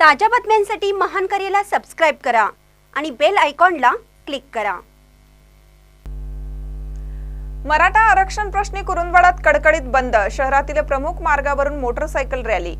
ताज्या बातम्यांसाठी महान करेला सबस्क्राईब करा आणि बेल आयकॉनला क्लिक करा. मराठा आरक्षण प्रश्नी कुरुंदवाडात कडकडीत बंद शहरातील प्रमुख मार्गावरून मोटरसायकल रॅली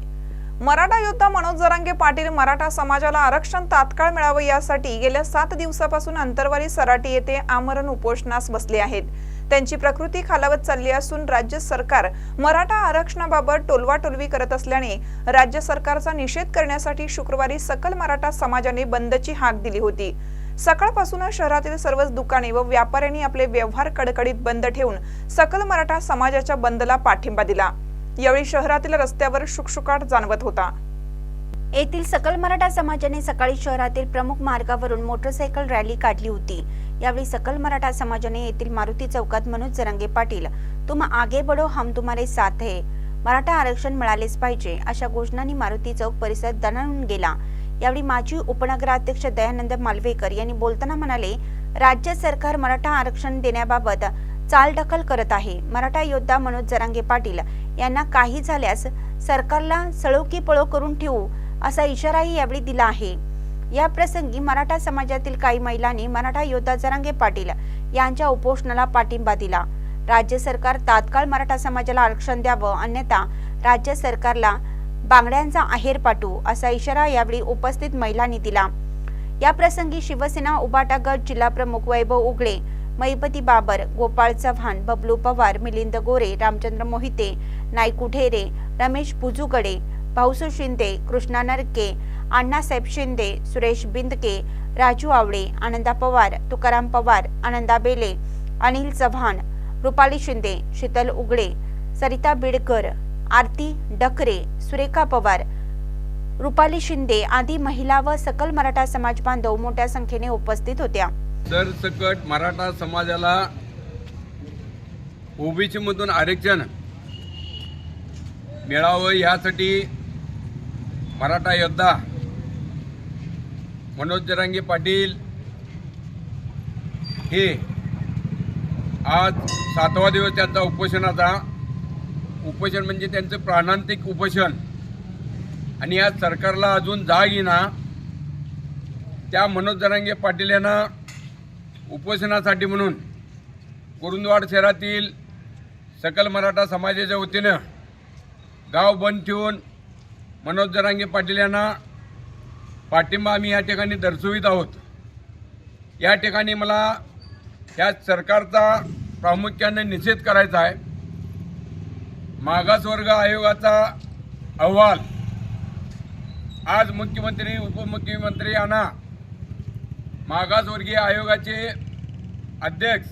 मराठा योद्धा मनोज जरांगे पाटील मराठा समाजाला आरक्षण तात्काळ मिळावं यासाठी गेल्या सात दिवसापासून अंतरवाली सराटी येथे आमरण उपोषणास बसले आहेत. त्यांची प्रकृती खालावत चालली असून राज्य सरकार मराठा आरक्षणाबाबत टोलवाटोलवी करत असल्याने राज्य सरकारचा निषेध करण्यासाठी शुक्रवारी सकल मराठा समाजाने बंदची हाक दिली होती. सकाळपासूनच शहरातील सर्वच दुकाने व व्यापाऱ्यांनी आपले व्यवहार कडकडीत बंद ठेवून सकल मराठा समाजाच्या बंदला पाठिंबा दिला. यावेळी शहरातील रस्त्यावर शुकशुकाट जाणवत होता. येथील सकल मराठा समाजाने सकाळी शहरातील प्रमुख मार्गावरून मोटरसायकल रॅली काढली होती. यावेळी सकल मराठा समाजाने येथील मारुती चौकात मनोज जरांगे पाटील तुम आगे बढो हम तुम्हारे साथ है. मराठा आरक्षण मिळालेच पाहिजे अशा घोषणांनी मारुती चौक परिसर दणाणून गेला. यावेळी माजी उपनगराध्यक्ष दयानंद मालवेकर यांनी बोलताना म्हणाले राज्य सरकार मराठा आरक्षण देण्याबाबत चालढकल करत आहे. मराठा योद्धा मनोज जरांगे पाटील यांना काही झाल्यास सरकारला सळोकी पळो करून ठेवू असा इशाराही यावेळी दिला आहे. या प्रसंगी मराठा समाजातील काही महिलांनी मराठा योद्धा जरांगे पाटील यांच्या उपोषणाला पाठिंबा दिला. राज्य सरकार तात्काळ मराठा समाजाला आरक्षण द्यावं अन्यथा राज्य सरकारला बांगड्यांचा आहेर पाठवू असा इशारा यावेळी उपस्थित महिलांनी दिला. या प्रसंगी शिवसेना उबाटा गट जिल्हा प्रमुख वैभव उगळे मैपती बाबर गोपाळ चव्हाण बबलू पवार मिलिंद गोरे रामचंद्र मोहिते नायकू ढेरे रमेश पुजुगडे भाऊसू शिंदे कृष्णा नरके अण्णासाहेब शिंदे सुरेश बिंदके राजू आवळे आनंदा पवार तुकाराम पवार आनंदा बेले अनिल चव्हाण रुपाली शिंदे शीतल उगडे सरिता बिडकर आरती डकरे सुरेखा पवार रुपाली शिंदे आदी महिला व सकल मराठा समाज बांधव मोठ्या संख्येने उपस्थित होत्या. सरसकट मराठा समाजाला ओबीसी मधून आरक्षण मिळावं यासाठी मराठा योद्धा मनोज जरांगे पाटील हे आज सातवा दिवस त्यांचा उपोषणाचा. उपोषण म्हणजे त्यांचं प्राणांतिक उपोषण. आणि या सरकारला अजून जाग येईना. त्या मनोज जरांगे पाटील यांना उपोषणासाठी म्हणून कुरुंदवाड शहरातील सकल मराठा समाजाच्या वतीनं गाव बंद ठेवून मनोज जरांगे पाटील यांना पाठिंबा आम्ही या ठिकाणी दर्शवित आहोत. या ठिकाणी मला या सरकारचा प्रामुख्याने निषेध करायचा आहे. मागासवर्ग आयोगाचा अहवाल आज मुख्यमंत्री उपमुख्यमंत्री यांना मागासवर्गीय आयोगाचे अध्यक्ष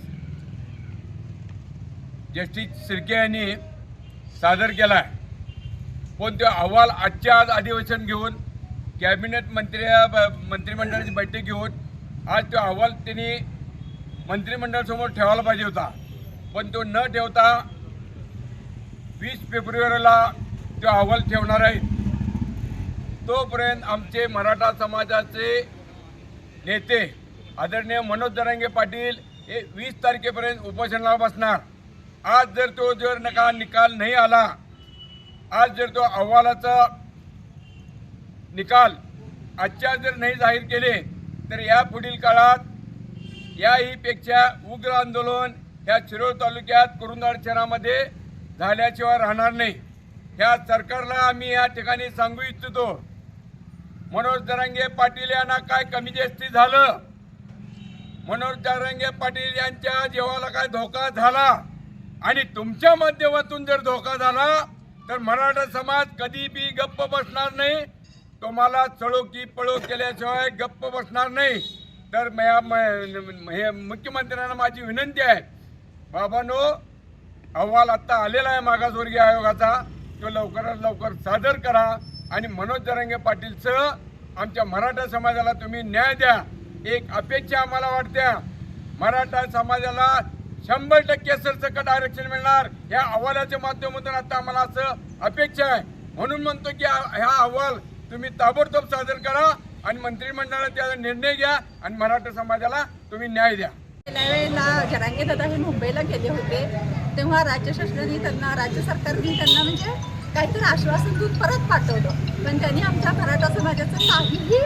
जस्टिस शिर्के यांनी सादर केला आहे. पण तो अहवाल आजच्या आज अधिवेशन घेऊन कॅबिनेट मंत्री मंत्रिमंडळाची बैठक घेऊन आज तो अहवाल त्यांनी मंत्रिमंडळासमोर ठेवायला पाहिजे होता. पण तो न ठेवता वीस फेब्रुवारीला तो अहवाल ठेवणार आहे तोपर्यंत आमचे मराठा समाजाचे नेते आदरणीय मनोज दरंगे पाटील हे वीस तारखेपर्यंत उपोषणाला बसणार. आज जर तो जर नका निकाल नाही आला आज जर तो अहवालाचा निकाल आजच्या जर नाही जाहीर केले तर या पुढील काळात याहीपेक्षा उग्र आंदोलन ह्या शिरोळ तालुक्यात कुरुंदाड शहरामध्ये झाल्याशिवाय राहणार नाही. ह्या सरकारला आम्ही या ठिकाणी सांगू इच्छितो. मनोज दरंगे पाटील यांना काय कमी जास्ती झालं? मनोज दरंगे पाटील यांच्या जीवाला काय धोका झाला? आणि तुमच्या माध्यमातून जर धोका झाला तर मराठा समाज कधी बी गप्प बसणार नाही. तुम्हाला चळो की पळो केल्याशिवाय गप्प बसणार नाही. तर म- हे मुख्यमंत्र्यांना माझी विनंती आहे. बाबांनो अहवाल आत्ता आलेला आहे मागासवर्गीय आयोगाचा. तो लवकरात लवकर सादर करा. आणि मनोज जरांगे पाटीलचं आमच्या मराठा समाजाला तुम्ही न्याय द्या. एक अपेक्षा आम्हाला वाटत्या. मराठा समाजाला शंभर टक्के सरसकट आरक्षण मिळणार. या अहवालाच्या माध्यमातून आता आम्हाला असं अपेक्षा आहे. म्हणून म्हणतो की हा हा अहवाल तुम्ही ताबडतोब सादर करा आणि मंत्रिमंडळात त्याचा निर्णय घ्या आणि मराठा समाजाला तुम्ही न्याय द्या. गेल्या वेळेला जरांगे दादा हे मुंबईला गेले होते. तेव्हा राज्य शासनाने त्यांना राज्य सरकारने त्यांना म्हणजे काहीतरी आश्वासन दूध परत पाठवलं. पण त्यांनी आमच्या मराठा समाजाचं काहीही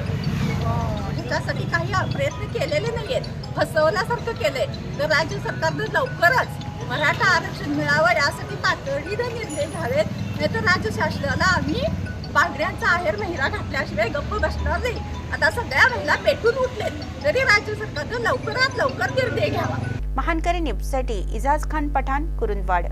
ह्याच्यासाठी काही प्रयत्न केलेले नाही आहेत फसवल्यासारखं केलंय. तर राज्य सरकारनं लवकरच मराठा आरक्षण मिळावं यासाठी तातडीनं निर्णय घ्यावेत. नाहीतर राज्य शासनाला आम्ही बांगड्यांचा आहेर महिला घातल्याशिवाय गप्प बसणार नाही. आता सगळ्या महिला पेटून उठलेत. तरी राज्य सरकारनं लवकरात लवकर निर्णय घ्यावा. महानकरी न्यूजसाठी इजाज खान पठाण कुरुंदवाड.